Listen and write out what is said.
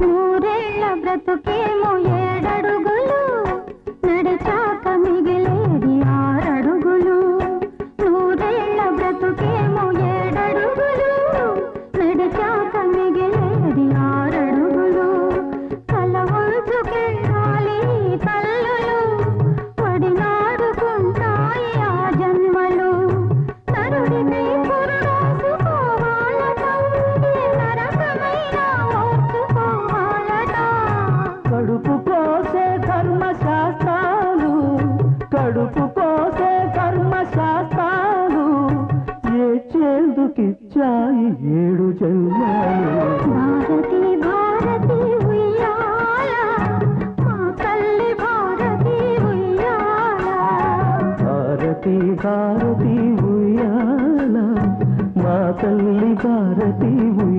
నూరేళ్ళ బ్రతుకేమో కడుపు కోసే కర్మశాస్త్రాలు ఏ చేదుకిచ్చాయి ఏడు జన్మాలు. భారతి భారతి ఉయ్యాల మా తల్లి భారతి ఉయ్యాల. భారతి భారతి ఉయ్యాల మా తల్లి భారతి ఉయ్యాల.